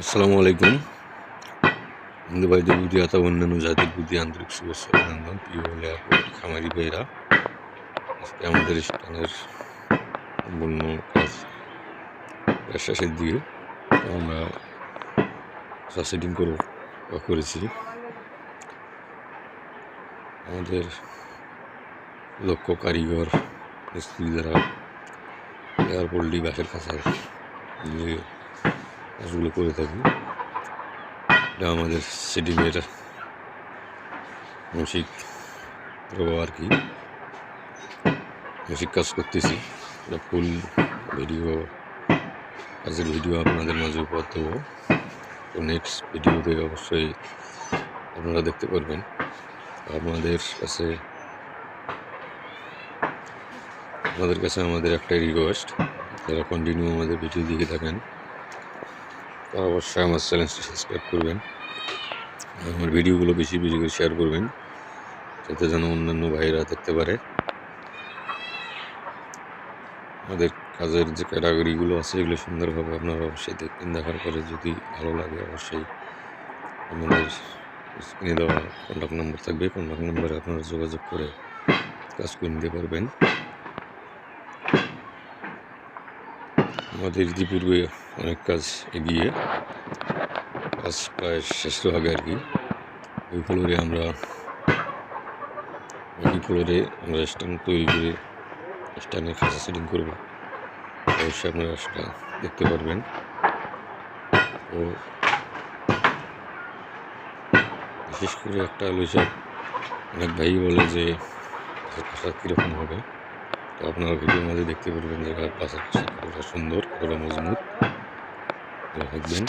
আসসালামু আলাইকুম। হিন্দু ভাইদের প্রতি অথবা অন্যান্য জাতির প্রতি আন্তরিক শুভেচ্ছা অভিনন্দন। প্রিয় হলে খামারি ভাইরা, আজকে আমাদের স্থানের সম্পূর্ণ কাজ প্রায় শেষের দিকে। আমরা সাসেটিং করব বা করেছি। আমাদের লক্ষ্য কারিগর, মিস্ত্রি যারা এয়ার পোল্ট্রি বাসের খাঁচার কাজগুলো করে থাকি। এটা আমাদের সেটিংয়ের মানসিক প্রভাব আর কি? মানসিক কাজ করতেছি। এটা ফুল ভিডিও কাজের ভিডিও আপনাদের মাঝে উপহার দেবো, তো নেক্সট ভিডিওতে অবশ্যই আপনারা দেখতে পারবেন। আপনাদের কাছে আপনাদের কাছে আমাদের একটাই রিকোয়েস্ট যারা কন্টিনিউ আমাদের ভিডিও দেখে থাকেন তারা অবশ্যই আমার চ্যানেলটি সাবস্ক্রাইব করবেন, আমার ভিডিওগুলো বেশি বেশি করে শেয়ার করবেন, যাতে যেন অন্যান্য ভাইরা দেখতে পারে। আমাদের কাজের যে ক্যাটাগরিগুলো আছে, এগুলো সুন্দরভাবে আপনারা অবশ্যই দেখবেন, দেখার পরে যদি ভালো লাগে অবশ্যই আমাদের স্ক্রিনে দেওয়া কন্ট্যাক্ট নাম্বার থাকবে। কন্ট্যাক্ট নাম্বারে আপনারা যোগাযোগ করে কাজ করে নিতে পারবেন। আমাদের ইতিপূর্বে অনেক কাজ এগিয়ে কাজ প্রায় শেষ ভাগে আর কি। ওই ফ্লোরে আমরা ওই ফ্লোরে আমরা স্ট্যান্ড তৈরি করে স্ট্যান্ডের খাঁচা সেটিং করব। অবশ্যই আপনারা সেটা দেখতে পারবেন। ও বিশেষ করে একটা হলো অনেক ভাই বলে যে কীরকম হবে। তো আপনারা ভিডিওর মাঝে দেখতে পারবেন যে বাসার কতটা সুন্দর কতটা মজবুত। থাকবেন।